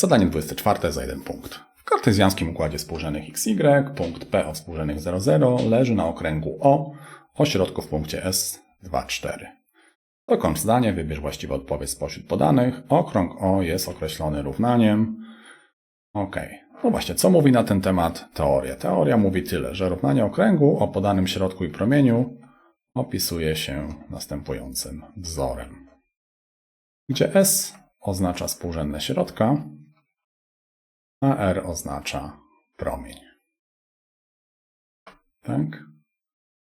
Zadanie 24 za jeden punkt. W kartezjańskim układzie współrzędnych XY punkt P o współrzędnych 00 leży na okręgu O o środku w punkcie S 2, 4. Dokończ zdanie, wybierz właściwą odpowiedź spośród podanych. Okrąg O jest określony równaniem. Ok. No właśnie, co mówi na ten temat teoria? Teoria mówi tyle, że równanie okręgu o podanym środku i promieniu opisuje się następującym wzorem, gdzie S oznacza współrzędne środka, a R oznacza promień. Tak?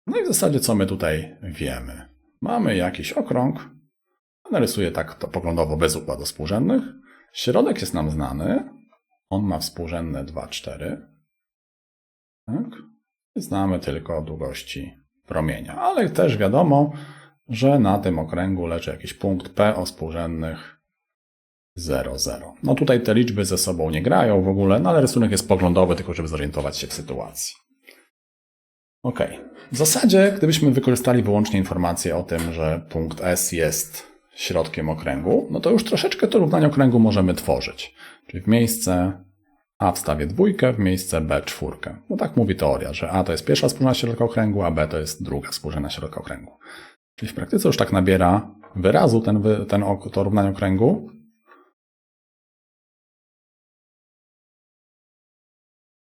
No i w zasadzie co my tutaj wiemy? Mamy jakiś okrąg, narysuję tak to poglądowo bez układu współrzędnych. Środek jest nam znany, on ma współrzędne 2, 4. Tak? Znamy tylko długości promienia, ale też wiadomo, że na tym okręgu leży jakiś punkt P o współrzędnych 0, 0. No tutaj te liczby ze sobą nie grają w ogóle, no ale rysunek jest poglądowy, tylko żeby zorientować się w sytuacji. Ok. W zasadzie, gdybyśmy wykorzystali wyłącznie informację o tym, że punkt S jest środkiem okręgu, no to już troszeczkę to równanie okręgu możemy tworzyć. Czyli w miejsce A wstawię dwójkę, w miejsce B czwórkę. No tak mówi teoria, że A to jest pierwsza współrzędna środka okręgu, a B to jest druga współrzędna środka okręgu. Czyli w praktyce już tak nabiera wyrazu ten, ten, to równanie okręgu.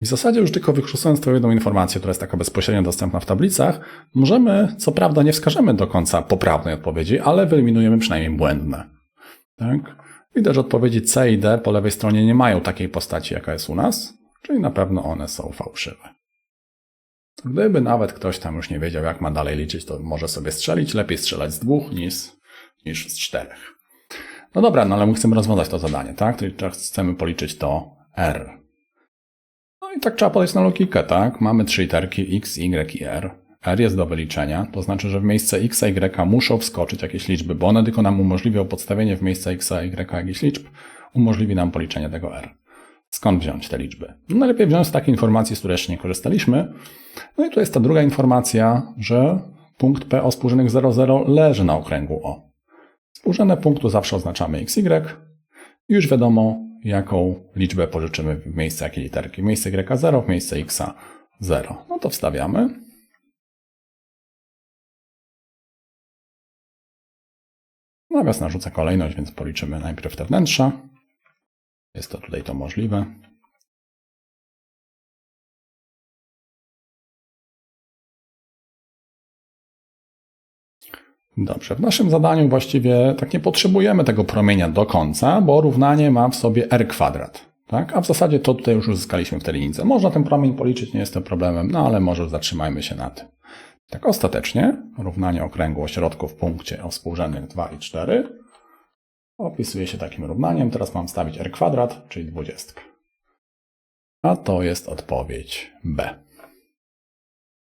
W zasadzie już tylko wykorzystując tę jedną informację, która jest taka bezpośrednio dostępna w tablicach, możemy, co prawda nie wskażemy do końca poprawnej odpowiedzi, ale wyeliminujemy przynajmniej błędne. Tak? Widać, że odpowiedzi C i D po lewej stronie nie mają takiej postaci, jaka jest u nas, czyli na pewno one są fałszywe. Gdyby nawet ktoś tam już nie wiedział, jak ma dalej liczyć, to może sobie strzelić. Lepiej strzelać z dwóch niż, niż z czterech. No dobra, no ale my chcemy rozwiązać to zadanie, tak? Czyli chcemy policzyć to R. No i tak trzeba podejść na logikę, tak? Mamy trzy literki X, Y i R. R jest do wyliczenia, to znaczy, że w miejsce X, Y muszą wskoczyć jakieś liczby, bo one tylko nam umożliwią podstawienie w miejsce X, Y jakichś liczb, umożliwi nam policzenie tego R. Skąd wziąć te liczby? No najlepiej wziąć z takiej informacji, z której jeszcze nie korzystaliśmy. No i tu jest ta druga informacja, że punkt P o współrzędnych 00 leży na okręgu O. Współrzędne punktu zawsze oznaczamy XY już wiadomo, jaką liczbę pożyczymy w miejsce jakiej literki. Miejsce Y 0, w miejsce X 0. No to wstawiamy. Nawias narzuca kolejność, więc policzymy najpierw te wnętrza. Jest to tutaj to możliwe. Dobrze, w naszym zadaniu właściwie tak nie potrzebujemy tego promienia do końca, bo równanie ma w sobie r kwadrat. Tak? A w zasadzie to tutaj już uzyskaliśmy w tej linijce. Można ten promień policzyć, nie jest to problemem, no ale może zatrzymajmy się na tym. Tak ostatecznie równanie okręgu o środku w punkcie o współrzędnych 2 i 4 opisuje się takim równaniem. Teraz mam stawić r kwadrat, czyli 20. A to jest odpowiedź B.